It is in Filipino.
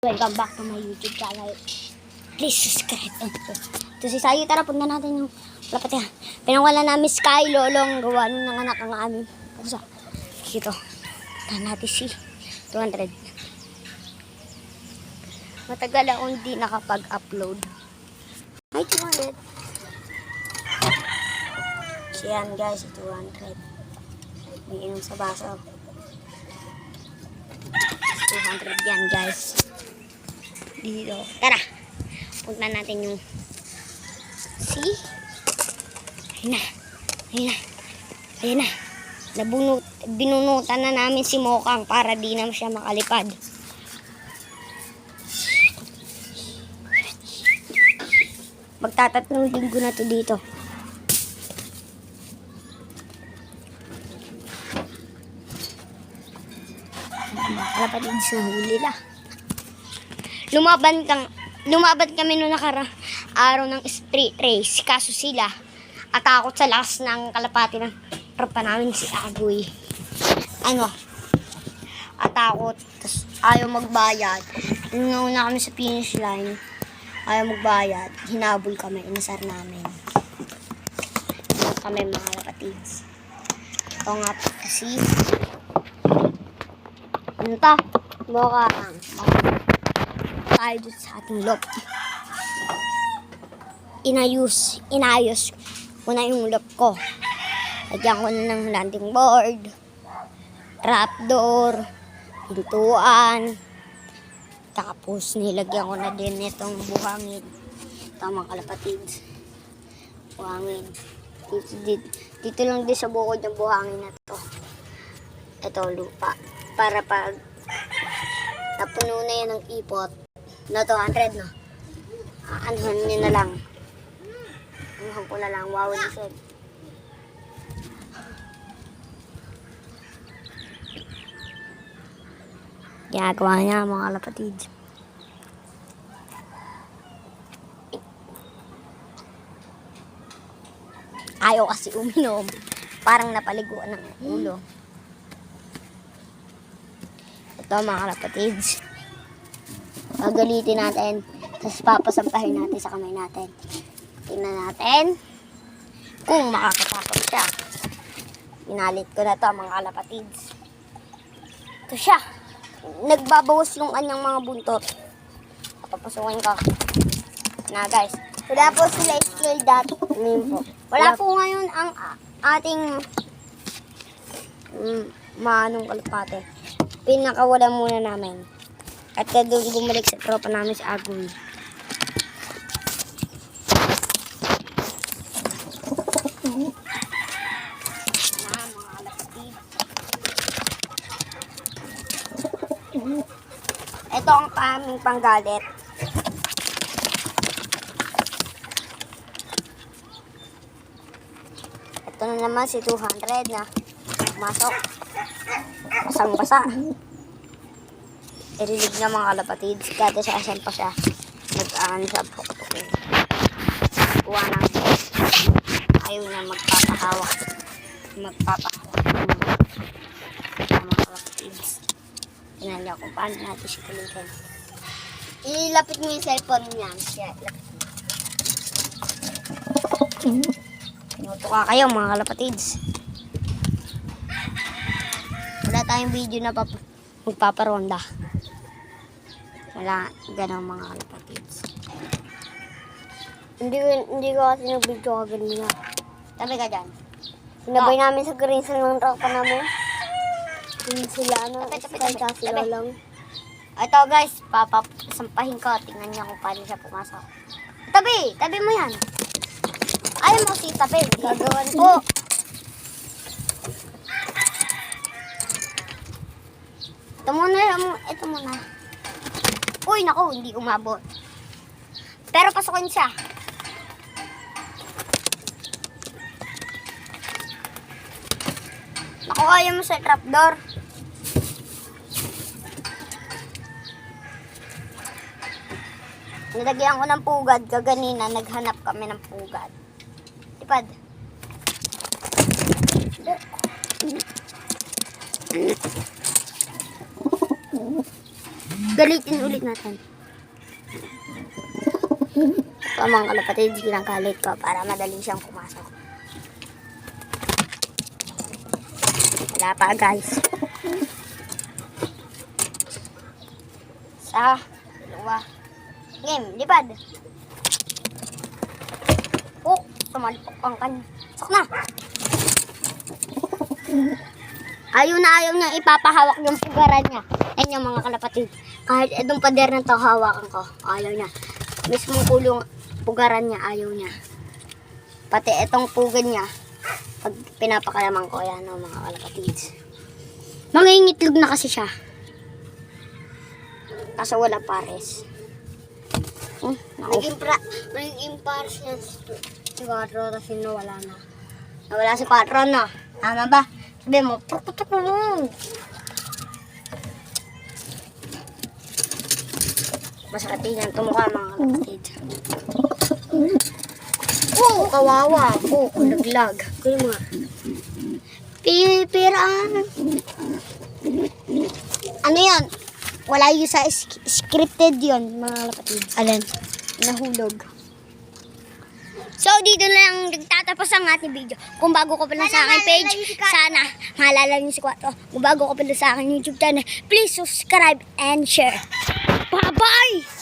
Welcome back to my YouTube channel. Please subscribe. Ito si Sayo. Tara, punta natin yung lapat yan. Pinangwala namin Sky Lolong. Gawa nun ng anak ng aming pusa. Dito. Punta natin si 200. Matagal akong hindi nakapag-upload. Hi, 200. Siyan guys, 200. May inom sa baso. 200 yan guys dito. Tara. Punta natin yung see? Ayun na. Ayun na. Ayun na. Nabunot, binunutan na namin si Mokang para di na siya makalipad. Magtatatlong linggo na to dito. Kalapatid sa huli la lumaban kang lumaban kami noong nakara araw ng street race. Kaso sila atakot sa lakas ng kalapati ng tropa namin si Agoy. Ano? Atakot tas ayaw magbayad. Nauna kami sa finish line ayaw magbayad. Hinabol kami inasar namin. Kami mga kalapatids ito nga po kasi. Ano to? Boka ang tayo dito sa ating loob. Inayos, inayos ko na yung loob ko. Lagyan ko na ng landing board, trapdoor, pintuan, tapos nilagyan ko na din itong buhangin. Ito mga kalapatids. Buhangin. Dito, dito, dito lang din sa bukod ng buhangin na to. Ito lupa. Para pag napuno na yan ng ipot, na 200 no. Anuhan nyo na lang. Anuhan ko na lang. Wow, lisod. Ginagawa niya mga kalapatid. Ayaw kasi uminom. Parang napaliguan ng ulo. Ito mga kalapatids gagalitin natin. Tapos papasampahin natin sa kamay natin. Tingnan natin kung makakatakot siya. Pinalit ko na to mga kalapatids. Ito siya. Nagbabawas yung anyang mga buntot. Papasukin ko. Na guys. Wala po sila skill dot. Po. Wala po ngayon ang ating mm, manong kalapate. Pinakawala muna namin. At doon bumalik sa tropa namin sa Agoy. Ito ang aming panggalit. Ito na naman si 200 na masok. Basang-basa. Irilig na mga kalapatid. Dati sa asan pa siya. Nag-aan siya po. Kuha ng ayaw na magpapahawak. Magpapahawak. Mga kalapatid. Tingnan niya kung paano natin siya kulitin. Ilapit mo yung cellphone niya. Siya, ilapit mo. Tinutuka kayo mga kalapatids. Wala tayong video na pap. Wala, ganun mga kalapatids. Hindi, hindi ko kasi nag-video ka ganun nga. Tabi ka dyan. Sinabay namin sa green sa ng tropa namin. Hindi sila ano, tabi, sila lang. Ito guys, papasampahin ko. Tingnan niya kung paano siya pumasok. Tabi! Tabi mo yan. Ayaw mo si tabi. Gagawan ko. Ito muna, ito muna. Uy, naku, hindi umabot. Pero pasukin siya. Naku, ayaw mo sa trapdoor. Nilagyan ko ng pugad. Kaganina, naghanap kami ng pugad. Tipad. Galitin ulit natin. Ito mga kalapatid, ginagalit ko para madali siyang pumasok. Wala pa guys. Sa dalawa. Game, lipad. Oh, sumalpok ang kanya. Sok na. Ayaw na ayaw niya ipapahawak yung pugaran niya. Yan yung mga kalapatid. Kahit itong pader na to hawakan ko, ayaw niya. Mismong kulong pugaran niya, ayaw niya. Pati itong pugan niya, pag pinapakalaman ko, yan o mga kalapatids. Mangingitlog na kasi siya. Kaso wala pares. Hmm. Naging, pra, naging pares niya Si Patron kasi nawala na. Nawala si Patron na. Tama ba? Sabi mo, puputok mo. Masakit din yan. Tumukha mga kapatid. Oo, kawawa. Oo, kulaglag. Kuya mo nga. Pipiraan. Ano yan? Wala yung sa scripted yon mga kapatid. Alin? Nahulog. So, dito na lang nagtatapos ang ating video. Kung bago ko pa lang sa aking page, sana maalala niyo si Kwato. Kung bago ko pa lang sa aking YouTube channel, please subscribe and share. Bye-bye!